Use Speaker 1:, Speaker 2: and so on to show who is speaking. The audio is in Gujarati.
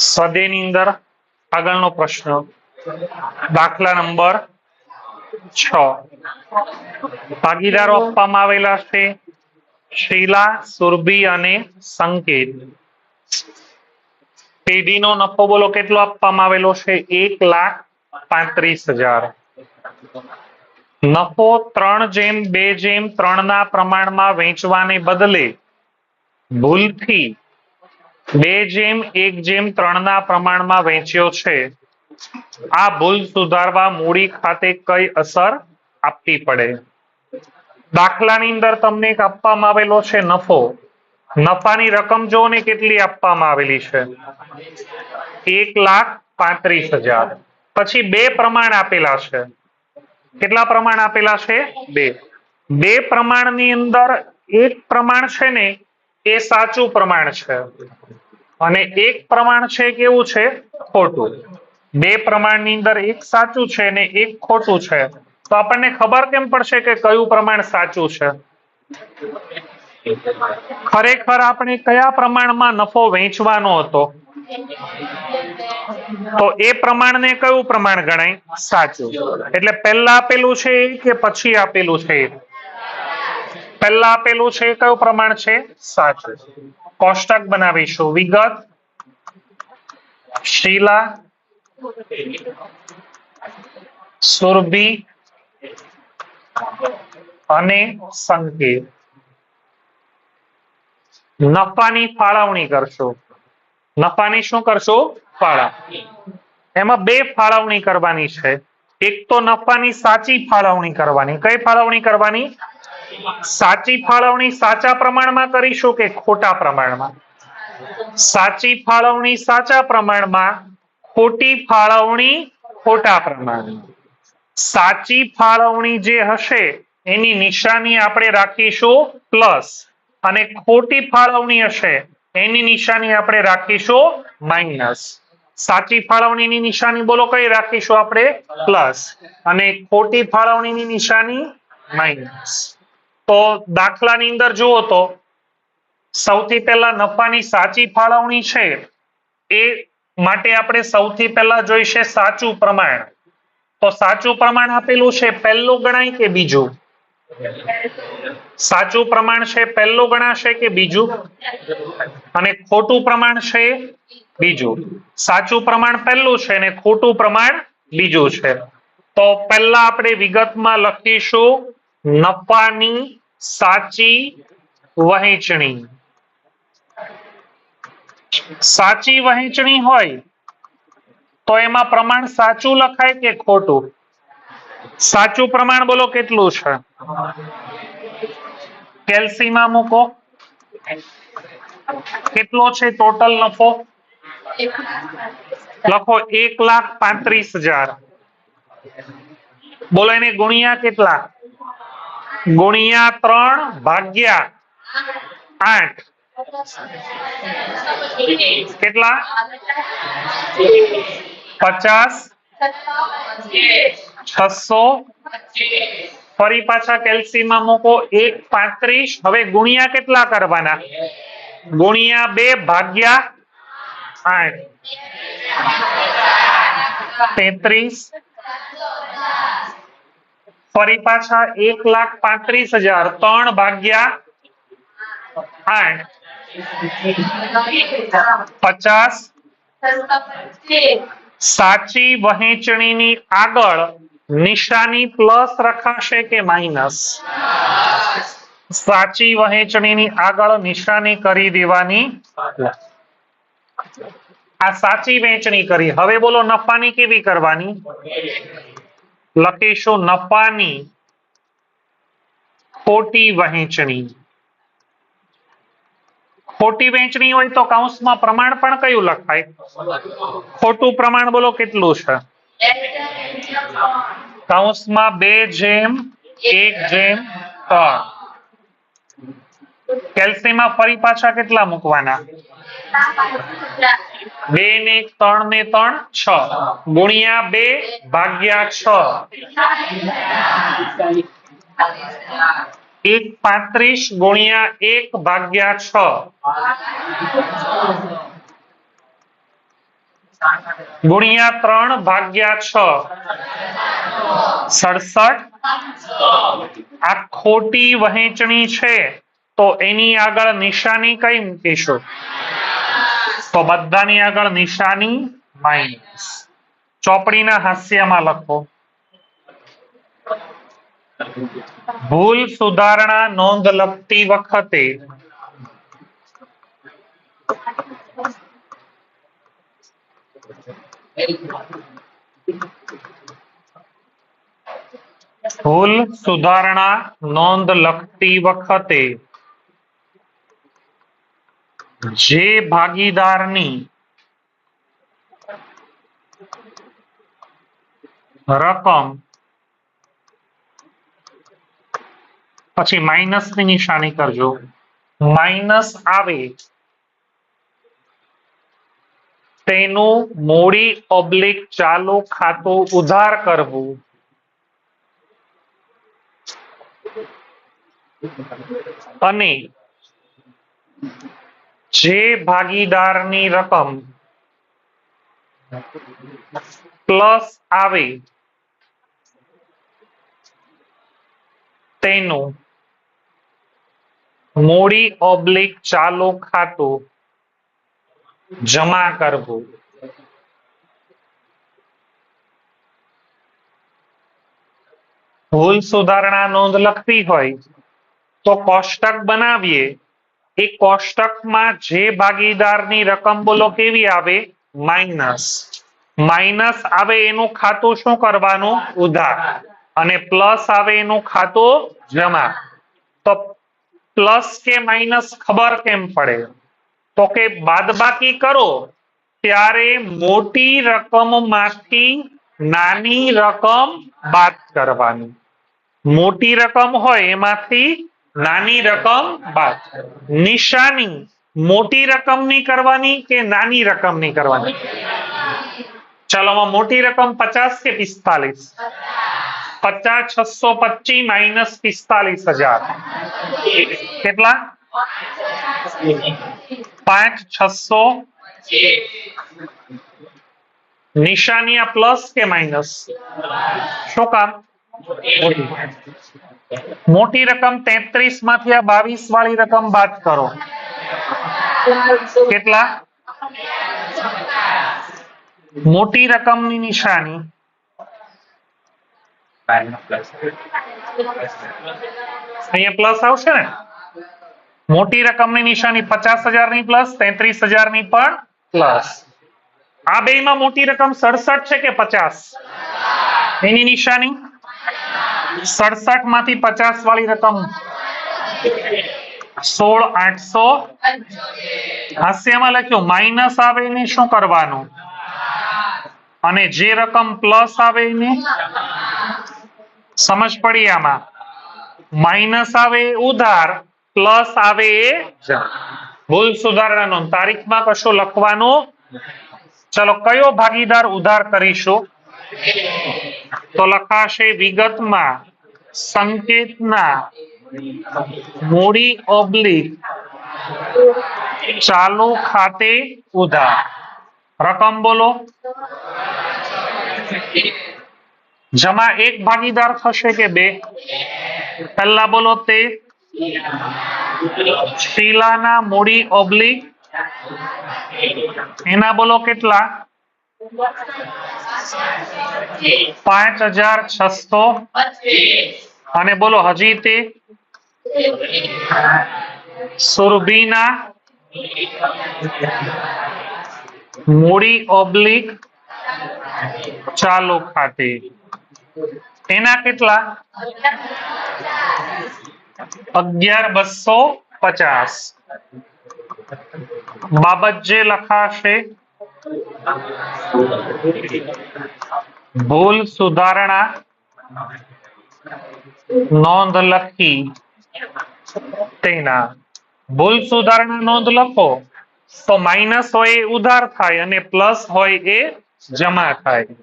Speaker 1: સ્વાધ્યાયની અંદર આગળનો પ્રશ્ન. દાખલા નંબર છ. ભાગીદારો આપવામાં આવેલા છે શીલા, સુરભી અને સંકેત. પેઢીનો નફો બોલો કેટલો આપવામાં આવેલો છે? એક લાખ પાંત્રીસ હજાર. નફો ત્રણ જેમ, બે જેમ ત્રણ ના પ્રમાણમાં વેચવાને બદલે ભૂલથી બે જેમ, એક જેમ ત્રણ ના પ્રમાણમાં વેચ્યો છે. આ ભૂલ સુધારવા મૂડી ખાતે કઈ અસર આપવી પડે? દાખલાની અંદર તમને એક આપવામાં આવેલો છે નફો. નફાની રકમ જો ને કેટલી આપવામાં આવેલી છે. એક લાખ પાંત્રીસ હજાર. પછી બે પ્રમાણ આપેલા છે. કેટલા પ્રમાણ આપેલા છે? બે. બે પ્રમાણની અંદર એક પ્રમાણ છે ને એ સાચું પ્રમાણ છે. અને એક પ્રમાણ છે કેવું છે? ખોટું. બે પ્રમાણની અંદર એક સાચું છે અને એક ખોટું છે. તો આપણને ખબર કેમ પડશે કે કયું પ્રમાણ સાચું છે? ખરેખર આપણે કયા પ્રમાણમાં નફો વેચવાનો હતો? તો એ પ્રમાણને કયું પ્રમાણ ગણાય? સાચું. એટલે પહેલા આપેલું છે કે પછી આપેલું છે? પહેલા આપેલું છે કયું પ્રમાણ છે? સાચું. કોષ્ટક બનાવીશું. વિગત. શીલા. સુરભી. અને સંકેત. નફાની ફાળવણી કરશો. નફાની શું કરશો? ફાળા. એમાં બે ફાળવણી કરવાની છે. એક તો નફાની સાચી ફાળવણી કરવાની. કઈ ફાળવણી કરવાની? સાચી ફાળવણી સાચા પ્રમાણમાં કરીશું કે ખોટા પ્રમાણમાં? સાચી ફાળવણી સાચા પ્રમાણમાં, ખોટી ફાળવણી ખોટા પ્રમાણમાં. સાચી ફાળવણી જે હશે, એની નિશાની આપણે રાખીશું પ્લસ અને ખોટી ફાળવણી હશે, એની નિશાની આપણે રાખીશું માઇનસ સાચી ફાળવણીની નિશાની બોલો કઈ રાખીશું આપણે? પ્લસ અને ખોટી ફાળવણીની નિશાની માઇનસ તો દાખલાની અંદર જુઓ તો, સૌથી પહેલા નફાની સાચી ફાળવણી છે એ માટે આપણે સૌથી પહેલા જોઈશે સાચું પ્રમાણ. તો સાચું પ્રમાણ આપેલું છે પહેલું ગણાય કે બીજું? સાચું પ્રમાણ છે પહેલું ગણાશે કે બીજું? અને ખોટું પ્રમાણ છે બીજું. સાચું પ્રમાણ પહેલું છે અને ખોટું પ્રમાણ બીજું છે. તો પહેલા આપણે વિગતમાં લખીશું નફાની સાચી વહેંચણી. સાચી વહેંચણી હોય તો એમાં પ્રમાણ સાચું લખાય કે ખોટું? સાચું પ્રમાણ બોલો કેટલું છે? કેલ્સીમાં મૂકો. કેટલો છે ટોટલ નફો? લખો એક લાખ પાંત્રીસ હજાર. બોલો એને ગુણ્યા કેટલા? ગુણ્યા ત્રણ ભાગ્યા આઠ. કેટલા? પચાસ. છસો. ફરી પાછા કેલ્સીમાં મૂકો. એક પાંત્રીસ. હવે ગુણ્યા કેટલા કરવાના? ગુણ્યા બે ભાગ્યા આઠ. તેત્રીસ. ફરી પાછા એક લાખ પાંત્રીસ હજાર ત્રણ ભાગ્યા આઠ. પચાસ. સાચી વહેંચણીની આગળ નિશાની પ્લસ રખાશે કે માઇનસ? સાચી વહેંચણીની આગળ નિશાની કરી દેવાની આ સાચી વહેંચણી કરી. હવે બોલો, નફાની કેવી કરવાની? લખીશું નફાની ખોટી વહેંચણી. ખોટી વહેંચણી હોય તો કૌંસમાં પ્રમાણ પણ કયું લખાય? ખોટું પ્રમાણ બોલો કેટલું છે? કૌંસમાં બે જેમ, એક જેમ, ત્રણ. કેલ્સીમાં ફરી પાછા કેટલા મૂકવાના? બે ને ત્રણ ને ત્રણ છ. ગુણ્યા બે ભાગ્યા છ. એક પાંત્રીસ ગુણ્યા એક ભાગ્યા છ. ગુણ્યા ત્રણ ભાગ્યા છ. સડસઠ. આ ખોટી વહેંચણી છે. તો એની આગળ નિશાની કઈ મૂકીશું? તો બધાની આગળ નિશાની માઇનસ ચોપડીના હાસ્યમાં લખો. ભૂલ સુધારણા નોંધ લખતી વખતે ભૂલ સુધારણા નોંધ લખતી વખતે જે ભાગીદારની રકમ પછી માઇનસની નિશાની કરજો. માઇનસ આવે તેનું મૂડી ઓબ્લિક ચાલુ ખાતું ઉધાર કરવું. અને જે ભાગીદારની રકમ પ્લસ આવે તેનું મૂડી ઓબ્લિક ચાલુ ખાતું જમા કરવું. ભૂલ સુધારણા નોંધ લખવી હોય તો કોષ્ટક બનાવીએ. એ કોષ્ટકમાં જે ભાગીદારની રકમ બોલો કેવી આવે? માઇનસ. માઇનસ આવે એનું ખાતું શું કરવાનું? ઉધાર. અને પ્લસ આવે એનું ખાતું જમા. તો પ્લસ કે માઇનસ ખબર કેમ પડે? તો કે બાદબાકી કરો, ત્યારે મોટી રકમમાંથી નાની રકમ બાદ કરવાની. મોટી રકમ હોય એમાંથી નાની રકમ બાદ. નિશાની, મોટી રકમની કરવાની કે નાની રકમની કરવાની? ચાલો, આમાં મોટી રકમ પચાસ કે પિસ્તાલીસ? પચાસ, છસો પચીસ માઇનસ પિસ્તાલીસ હજાર. કેટલા? પાંચ, છસો? નિશાની આ પ્લસ કે માઇનસ? શું કામ? મોટી રકમ તેત્રીસમાંથી આ બાવીસ વાળી રકમ બાદ કરો. કેટલા? મોટી રકમની નિશાની. અહીંયા પ્લસ આવશે ને? મોટી રકમની નિશાની પચાસ હજારની પ્લસ, તેત્રીસ હજારની પણ પ્લસ. આ બે માં મોટી રકમ સડસઠ છે કે પચાસ? એની નિશાની? સડસઠમાંથી પચાસ વાળી રકમ. સોળ આઠસો. હાસ્યમાં લખ્યું માઇનસ આવે એને શું કરવાનું? અને જે રકમ પ્લસ આવે એને? સમજ પડી આમાં. માઇનસ આવે ઉધાર, પ્લસ આવે એ. ભૂલ સુધારણાનો. તારીખમાં કશું લખવાનું? ચલો, કયો ભાગીદાર ઉધાર કરીશું? તો લખાશે વિગતમાં, સંકેતના, મૂડી ઓબ્લિક, ચાલુ ખાતે ઉધાર. રકમ બોલો. જમા એક ભાગીદાર થશે કે બે? પહેલા બોલો તે. શીલાના મૂડી ઓબ્લિક. એના બોલો કેટલા? પાંચ હજાર છસો અને બોલો હજી તે સુરભીના મૂડી ઓબ્લિક ચાલુ ખાતે એના કેટલા અગિયાર બસો પચાસ બાબત જે લખાશે ભૂલ સુધારણા નોંધ લખી તેના. ભૂલ સુધારણા નોંધ લખો. તો માઇનસ હોય એ ઉધાર થાય અને પ્લસ હોય એ જમા થાય.